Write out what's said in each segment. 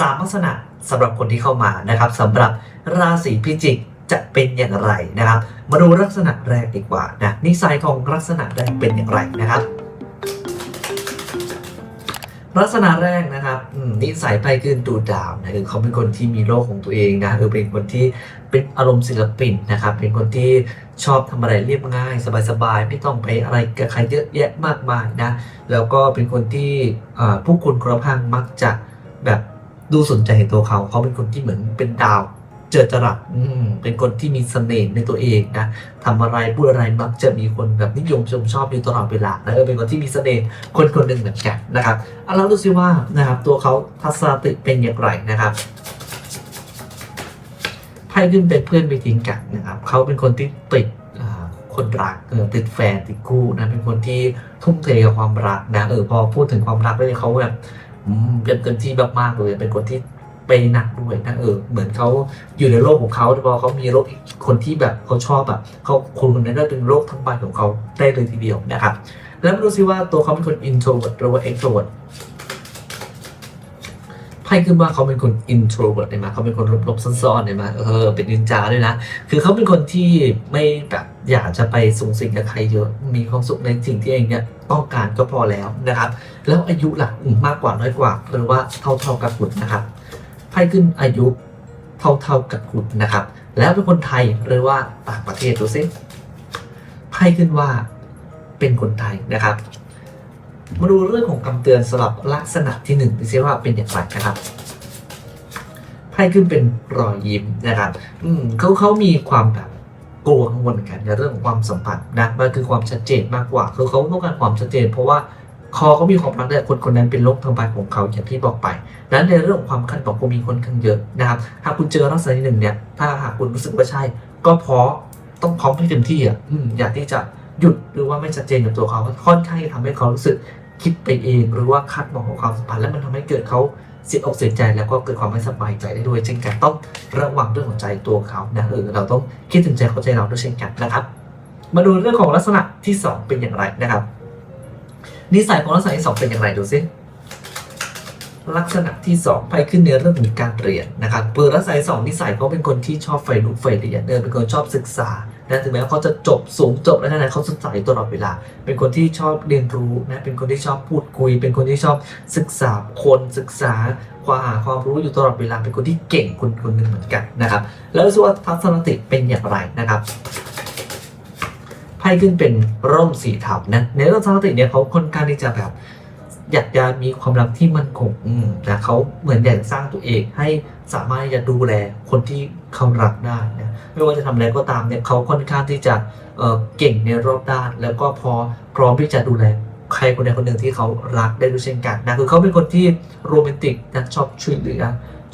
สามลักษณะสำหรับคนที่เข้ามานะครับสำหรับราศีพิจิกจะเป็นอย่างไรนะครับ มาดูลักษณะแรกดีกว่านะนิสัยของลักษณะแรกเป็นอย่างไรนะครับลักษณะแรกนะครับนิสัยไปขึ้นดูดาวนะคือเขาเป็นคนที่มีโลกของตัวเองนะคือเป็นคนที่เป็นอารมณ์ศิลปินนะครับ เป็นคนที่ชอบทำอะไรเรียบง่าย สบายๆ ไม่ต้องไปอะไรกับใครเยอะแยะมากมายนะ แล้วก็เป็นคนที่ผู้คนรอบข้างมักจะแบบ ดูสนใจในตัวเขา เขาเป็นคนที่เหมือนเป็นดาวเจิดจรัสเป็นคนที่มีเสน่ห์ในตัวเองนะทำอะไรพูดอะไรมักจะมีคนแบบนิยมชมชอบอยู่ตลอดเวลานะเออเป็นคนที่มีเสน่ห์คนคนหนึ่งเหมือนกันนะครับเอาเราดูซิว่านะครับตัวเขาทัศนติเป็นอย่างไรนะครับไพ่ขึ้นเป็นเพื่อนไปทิ้งกันนะครับเขาเป็นคนที่ติดคนรักเออติดแฟนติดคู่นะเป็นคนที่ทุ่มเทกับความรักนะเออพอพูดถึงความรักแล้วเนี่ยเขาแบบ เต็มเต็มที่มากๆเลยเป็นคนที่ไปหนักด้วยนะเออเหมือนเขาอยู่ในโลกของเขาพอเขามีโลกอีกคนที่แบบเขาชอบแบบเขาคนคนนั้นก็เป็นโลกทั้งใบของเขาได้เลยทีเดียวนะครับ แล้วมาดูซิว่าตัวเขาเป็นคน introvert หรือว่า extrovert ไพ่ขึ้นว่าเขาเป็นคน introvert เนี่ยมาเขาเป็นคนลบๆซ่อนๆเนี่ยมาเออเป็นนินจาด้วยนะ คือเขาเป็นคนที่ไม่แบบอยากจะไปสูงสิงกับใครเยอะ มีความสุขในสิ่งที่เองเนี่ยต้องการก็พอแล้วนะครับ แล้วอายุล่ะมมากกว่าน้อยกว่าหรือว่าเท่าๆกับคุณนะครับไพ่ขึ้นอายุเท่าๆกับคุณนะครับ แล้วเป็นคนไทยหรือว่าต่างประเทศดูซิไพ่ขึ้นว่าเป็นคนไทยนะครับ มาดูเรื่องของคำเตือนสำหรับลักษณะที่หนึ่งดูซิว่าเป็นอย่างไรนะครับไพ่ขึ้นเป็นรอยยิ้มนะครับ อืมเขาเขามีความแบบกลัวกังวลกันในเรื่องของความสัมพันธ์นะมันคือความชัดเจนมากกว่าคือเขาต้องการความชัดเจน เพราะว่าคอเขามีความรักแต่คนคนนั้นเป็นโลกทางใบของเขาอย่างที่บอกไป นั้นในเรื่องของความคาดหวังก็มีคนข้างเยอะนะครับ หากคุณเจอลักษณะที่หนึ่งเนี่ย ถ้าหากคุณรู้สึกว่าใช่ ก็พร้อมต้องพร้อมให้เต็มที่อะอืมอยากที่จะ หยุดหรือว่าไม่ชัดเจนกับตัวเขาค่อนข้างจะทำให้เขารู้สึกคิดไปเอง หรือว่าคาดหวังของความสัมพันธ์แล้วมันทำให้เกิดเขาเสียอกเสียใจแล้วก็เกิดความไม่สบายใจได้ด้วยเช่นกันต้องระวังเรื่องของใจตัวเขานะเออเราต้องคิดถึงใจเขาใจเราด้วยเช่นกันนะครับ มาดูเรื่องของลักษณะที่สองเป็นอย่างไรนะครับ นิสัยของลักษณะที่สองเป็นอย่างไรดูซิลักษณะที่ 2 ไปขึ้นในเรื่องของการเรียนนะครับเปิดลักษณะที่สองนิสัยเขาเป็นคนที่ชอบใฝ่รู้ใฝ่เรียนเดินเป็นคนชอบศึกษา นะถึงแม้ว่าเขาจะจบสูงจบแล้วนะเขาศึกษายตลอดเวลา เป็นคนที่ชอบเรียนรู้นะเป็นคนที่ชอบพูดคุย เป็นคนที่ชอบศึกษาคนศึกษาความหาความรู้อยู่ตลอดเวลา เป็นคนที่เก่งคนคนหนึ่งเหมือนกันนะครับแล้วส่วนทัศนคติเป็นอย่างไรนะครับไพ่ขึ้นเป็นร่มสีเทานะในเรื่องทัศนคติเนี่ยเขาค่อนข้างที่จะแบบ อยากจะมีความรักที่มั่นคงอืมนะเขาเหมือนอยากสร้างตัวเองให้สามารถจะดูแลคนที่เขารักได้นะไม่ว่าจะทำอะไรก็ตามเนี่ยเขาค่อนข้างที่จะเเก่งในรอบด้าน แล้วก็พอพร้อมที่จะดูแลใครคนใดคนหนึ่งที่เขารักได้ด้วยเช่นกันนะคือเขาเป็นคนที่โรแมนติกนะชอบช่วยเหลือ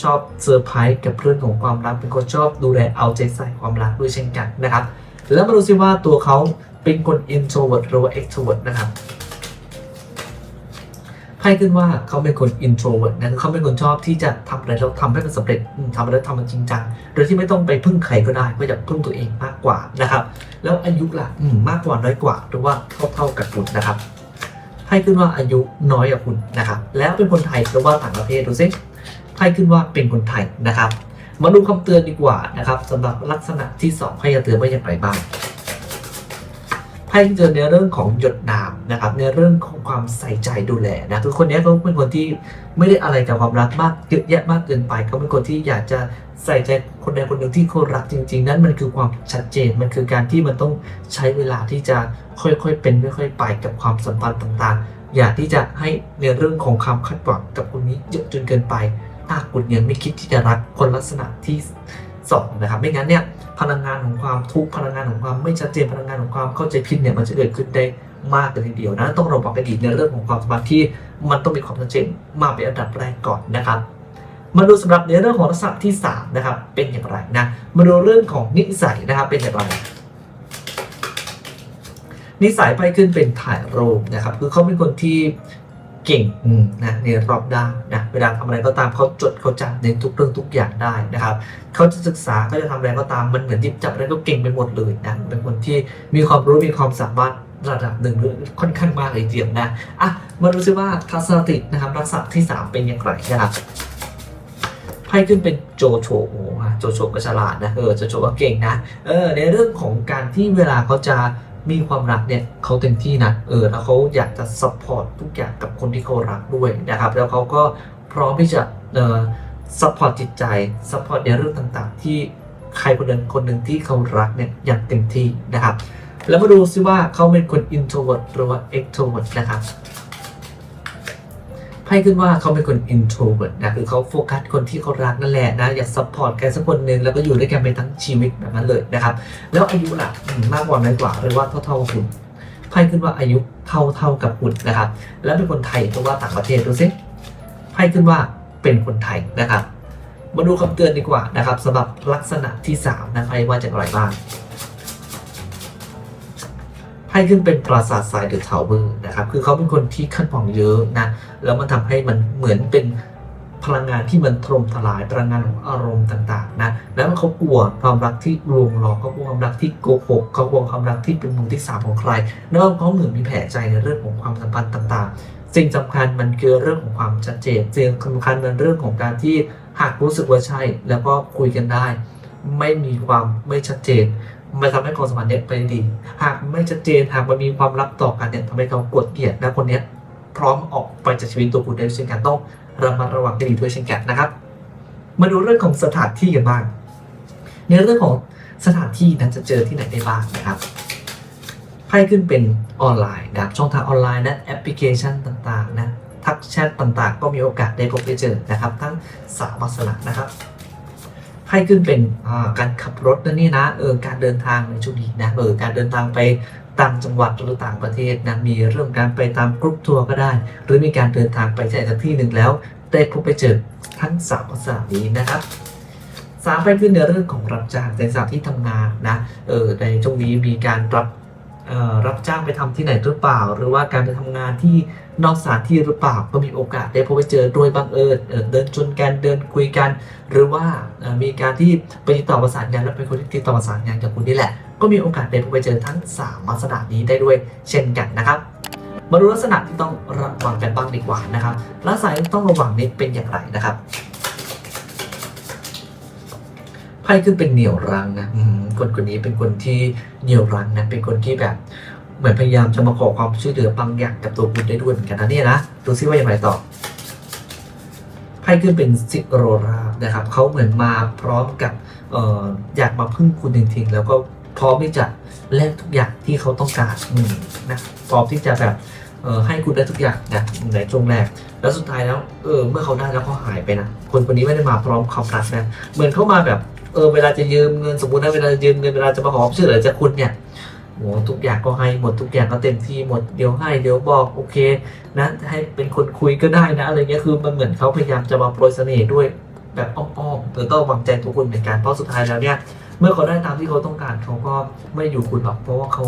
ชอบเซอร์ไพรส์กับเรื่องของความรักเป็นคนชอบดูแลเอาใจใส่ความรักด้วยเช่นกันนะครับ แล้วมาดูซิว่าตัวเขาเป็นคน introvert หรือว่า extrovert นะครับ ไพ่ขึ้นว่าเขาเป็นคน introvert นะคือเขาเป็นคนชอบที่จะทำอะไรแล้วทำให้มันสำเร็จทำอะไรแล้วทำมันจริงจังโดยที่ไม่ต้องไปพึ่งใครก็ได้ก็อยากพึ่งตัวเองมากกว่านะครับ แล้วอายุล่ะอืมมากกว่าน้อยกว่าหรือว่าเท่าเท่าๆกับคุณนะครับไพ่ขึ้นว่าอายุน้อยกว่าคุณนะครับ แล้วเป็นคนไทยหรือว่าต่างประเทศดูซิไพ่ขึ้นว่าเป็นคนไทยนะครับ มาดูคำเตือนดีกว่านะครับสำหรับลักษณะที่สองไพ่จะเตือนว่าอย่างไรบ้าง ไพ่เจอในเรื่องของหยดน้ำนะครับในเรื่องของความใส่ใจดูแลนะคือคนนี้เขาเป็นคนที่ไม่ได้อะไรกับความรักมากเยอะแยะมากเกินไปเขาเป็นคนที่อยากจะใส่ใจคนใดคนหนึ่งที่เขารักจริง ๆ นั้นมันคือความชัดเจนมันคือการที่มันต้องใช้เวลาที่จะค่อยๆเป็นค่อยๆไปกับความสัมพันธ์ต่างๆ อยากที่จะให้ในเรื่องของความคาดหวังกับคนนี้เยอะจนเกินไปถ้าคุณยังไม่คิดที่จะรักคนลักษณะที่สองนะครับไม่งั้นเนี่ย พลังงานของความทุกข์พลังงานของความไม่ชัดเจนพลังงานของความเข้าใจผิดเนี่ยมันจะเกิดขึ้นได้มากเลยทีเดียวนะต้องระวังกันอีกในเรื่องของความสัมพันธ์ที่มันต้องมีความชัดเจนมาเป็นอันดับแรกก่อนนะครับมาดูสำหรับในเรื่องของลักษณะที่สามนะครับเป็นอย่างไรนะมาดูเรื่องของนิสัยนะครับเป็นอย่างไรนิสัยไปขึ้นเป็นถ่ายรูปนะครับคือเขาเป็นคนที่ เก่งอืมนะในรอบด้านนะเวลาทำอะไรก็ตามเขาจดเขาจำในทุกเรื่องทุกอย่างได้นะครับเขาจะศึกษาเขาจะทำอะไรก็ตามมันเหมือนที่จับอะไรก็เก่งไปหมดเลยนะเป็นคนที่มีความรู้มีความสามารถระดับหนึ่งหรือค่อนข้างมากเลยทีเดียวนะอะมาดูซิว่าทัศนคตินะครับลักษณะที่สามเป็นอย่างไรนะครับพ่ขึ้นเป็นโจโฉโอ้โหโจโฉก็ฉลาดนะเออโจโฉก็เก่งนะเออในเรื่องของการที่เวลาเขาจะ มีความรักเนี่ยเขาเต็มที่นะเออแล้วเขาอยากจะสปอร์ตทุกอย่างกับคนที่เขารักด้วยนะครับ แล้วเขาก็พร้อมที่จะเออสปอร์ตจิตใจสปอร์ตในเรื่องต่างๆ ที่ใครคนหนึ่งคนหนึ่งที่เขารักเนี่ยอย่างเต็มที่นะครับ แล้วมาดูซิว่าเขาเป็นคน introvert หรือว่า extrovert นะครับ ไพ่ขึ้นว่าเขาเป็นคน introvert นะคือเขาโฟกัสคนที่เขารักนั่นแหละนะอยากซัพพอร์ตใครสักคนหนึ่งแล้วก็อยู่ด้วยกันไปทั้งชีวิตแบบนั้นเลยนะครับ แล้วอายุล่ะมากกว่าน้อยกว่าหรือว่าเท่าๆกับคุณไพ่ขึ้นว่าอายุเท่าเท่าๆกับคุณนะครับ แล้วเป็นคนไทยหรือว่าต่างประเทศดูสิไพ่ขึ้นว่าเป็นคนไทยนะครับ มาดูคำเตือนดีกว่านะครับสำหรับลักษณะที่สามนะไพ่ว่าจะอะไรบ้าง ไพ่ขึ้นเป็นปราสาททรายหรือเถาวเบอร์นะครับ คือเขาเป็นคนที่ขั้นหวังเยอะนะ แล้วมันทำให้มันเหมือนเป็นพลังงานที่มันถล่มทลายพลังงานของอารมณ์ต่างๆนะแล้วเขากลัวความรักที่ลวงหลอกเขากลัวความรักที่โกหกเขากลัวความรักที่เป็นมือที่สามของใครแล้วเขาเหมือนมีแผลใจในเรื่องของความสัมพันธ์ต่างๆ สิ่งสำคัญมันคือเรื่องของความชัดเจนสิ่งสำคัญมันเรื่องของการที่หากรู้สึกว่าใช่ แล้วก็คุยกันได้ ไม่มีความไม่ชัดเจน มันทำให้ความสัมพันธ์เนี่ยไปได้ดี หากไม่ชัดเจนหากมันมีความลับต่อกันเนี่ยทำให้เขากดเกลียดและคนเนี้ยพร้อมออกไปจากชีวิตตัวคุณได้เช่นกันต้องระมัดระวังให้ดีด้วยเช่นกันนะครับ มาดูเรื่องของสถานที่กันบ้าง ในเรื่องของสถานที่นั้นจะเจอที่ไหนได้บ้างนะครับไพ่ขึ้นเป็นออนไลน์นะช่องทางออนไลน์นะแอปพลิเคชันต่างๆนะทักแชทต่างๆ ก็มีโอกาสได้พบได้เจอนะครับ ทั้งสามลักษณะนะครับ ไพ่ขึ้นเป็นการขับรถนะนี่นะเออการเดินทางในช่วงนี้นะเออการเดินทางไปต่างจังหวัดหรือต่างประเทศนะมีเรื่องการไปตามกรุ๊ปทัวร์ก็ได้ หรือมีการเดินทางไปที่ไหนสักที่หนึ่งแล้วได้พบไปเจอทั้งสามภาษานี้นะครับสามไปขึ้นในเรื่องของรับจ้างในสถานที่ทำงานนะเออในช่วงนี้มีการรับ รับจ้างไปทำที่ไหนหรือเปล่า หรือว่าการไปทำงานที่นอกสถานที่หรือเปล่าก็มีโอกาสได้พบไปเจอโดยบังเอิญเดินชนกันเดินคุยกัน หรือว่ามีการที่ไปติดต่อประสานงานและเป็นคนที่ติดต่อประสานงานกับคุณนี่แหละ ก็มีโอกาสได้พบไปเจอทั้ง 3 ลักษณะนี้ได้ด้วยเช่นกันนะครับมาดูลักษณะที่ต้องระวังกันบ้างดีกว่านะครับลักษณะที่ต้องระวังนี้เป็นอย่างไรนะครับไพ่ขึ้นเป็นเหนี่ยวรังนะ คนคนนี้เป็นคนที่เหนียวรั้งนะเป็นคนที่แบบเหมือนพยายามจะมาขอความช่วยเหลือบางอย่างกับตัวคุณได้ด้วยเหมือนกันนะเนี่ยนะดูซิว่าอย่างไรต่อไพ่ขึ้นเป็นสิโรรานะครับเขาเหมือนมาพร้อมกับอออยากมาพึ่งคุณจริงๆแล้วก็พร้อมที่จะแลกทุกอย่างที่เขาต้องการนะพร้อมที่จะแบบให้คุณได้ทุกอย่างนะในช่วงแรก แล้วสุดท้ายแล้วเออเมื่อเขาได้แล้วเขาหายไปนะคนคนนี้ไม่ได้มาพร้อมความรักนะเหมือนเขามาแบบ เออเวลาจะยืมเงินสมมตินะเวลาจะยืมเงินเวลาจะมาขอความช่วยเหลือจากคุณเนี่ยโหทุกอย่างก็ให้หมดทุกอย่างก็เต็มที่หมดเดี๋ยวให้เดี๋ยวบอกโอเคนะให้เป็นคนคุยก็ได้นะอะไรเงี้ยคือมันเหมือนเขาพยายามจะมาโปรยเสน่ห์ด้วยแบบอ้อมๆหรือต้องวางใจตัวคุณเหมือนกันเพราะสุดท้ายแล้วเนี่ยเมื่อเขาได้ตามที่เขาต้องการเขาก็ไม่อยู่คุณหรอกเพราะว่าเขา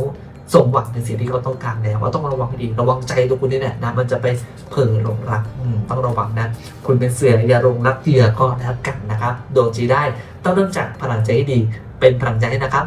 สมหวังในสิ่งที่เขาต้องการแล้วว่าต้องระวังให้ดี ระวังใจตัวคุณนี่แหละนะมันจะไปเผลอหลงรักต้องระวังนะคุณเป็นเสืออย่าหลงรักเหยื่อก็แล้วกันนะครับ โดนจีได้ต้องเริ่มจากพลังใจให้ดี เป็นพลังใจให้นะครับ